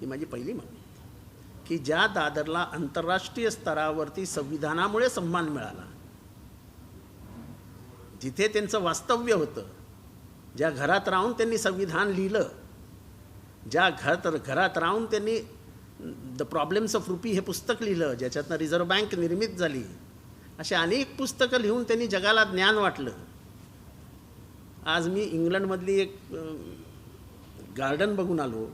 ही माझी पहिली मागणी. की ज्या दादरला आंतरराष्ट्रीय स्तरावरती संविधानामुळे सन्मान मिळाला जिथे त्यांचं वास्तव्य होतं ज्या घरात राहून त्यांनी संविधान लिहिलं ज्या घरात घरात राहून त्यांनी द प्रॉब्लेम्स ऑफ रुपी हे पुस्तक लिहिलं ज्याच्यातनं रिझर्व्ह बँक निर्मित झाली अशी अनेक पुस्तकं लिहून त्यांनी जगाला ज्ञान वाटलं. आज मी इंग्लंडमधली एक गार्डन बघून आलो.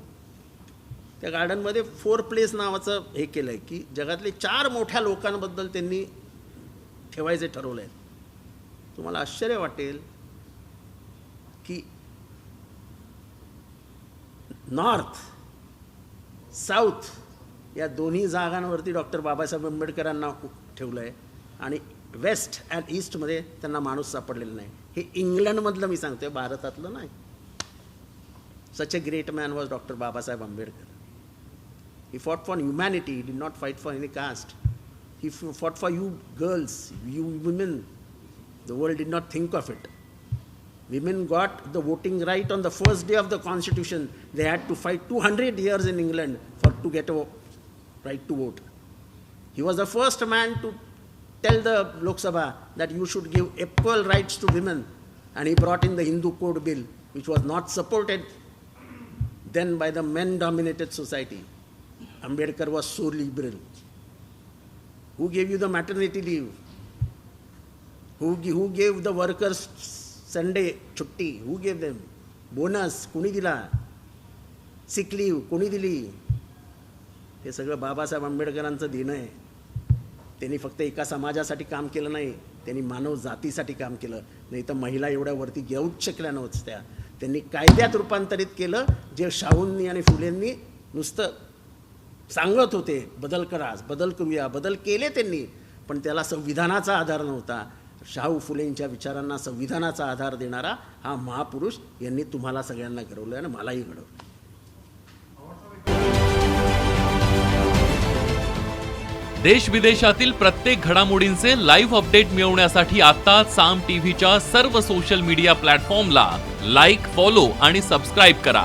त्या गार्डनमध्ये फोर प्लेस नावाचं हे केलं आहे की जगातले चार मोठ्या लोकांबद्दल त्यांनी ठेवायचे ठरवलं आहे तुम्हाला आश्चर्य वाटेल की नॉर्थ साऊथ या दोन्ही जागांवरती डॉक्टर बाबासाहेब आंबेडकरांना ठेवलं आहे आणि वेस्ट अँड ईस्टमध्ये त्यांना माणूस सापडलेला नाही. हे इंग्लंडमधलं मी सांगतोय भारतातलं नाही. Such a great man was doctor Babasaheb Ambedkar. He fought for humanity. He did not fight for any caste. He fought for you girls, you women. The world did not think of it. Women got the voting right on the first day of the constitution. They had to fight 200 years in England for to get a right to vote. He was the first man to tell the Lok Sabha that you should give equal rights to women. And he brought in the Hindu Code Bill, which was not supported then by the men dominated society. Ambedkar was so liberal. Who gave you the maternity leave? Who, who gave the workers Sunday छुट्टी who gave them? Bonus कोणी दिला sick leave कोणी दिली हे सगळं बाबासाहेब आंबेडकरांचं देणं आहे. त्यांनी फक्त एका समाजासाठी काम केलं नाही त्यांनी मानव जातीसाठी काम केलं. नाही तर महिला एवढ्या वरती घेऊच शकल्या नव्हत्या. त्यांनी कायद्यात रूपांतरित केलं जे शाहूंनी आणि फुलेंनी नुसतं सांगत होते बदल करा बदल करूया बदल केले त्यांनी पण त्याला संविधानाचा आधार नव्हता. शाहू फुलेंच्या विचारांना संविधानाचा आधार देणारा हा महापुरुष यांनी तुम्हाला सगळ्यांना घडवलं आणि मलाही घडवलं देश विदेशातील प्रत्येक घडामोडींचे लाईव्ह अपडेट मिळवण्यासाठी आता साम टीव्हीच्या सर्व सोशल मीडिया प्लॅटफॉर्मला लाईक फॉलो आणि सबस्क्राईब करा.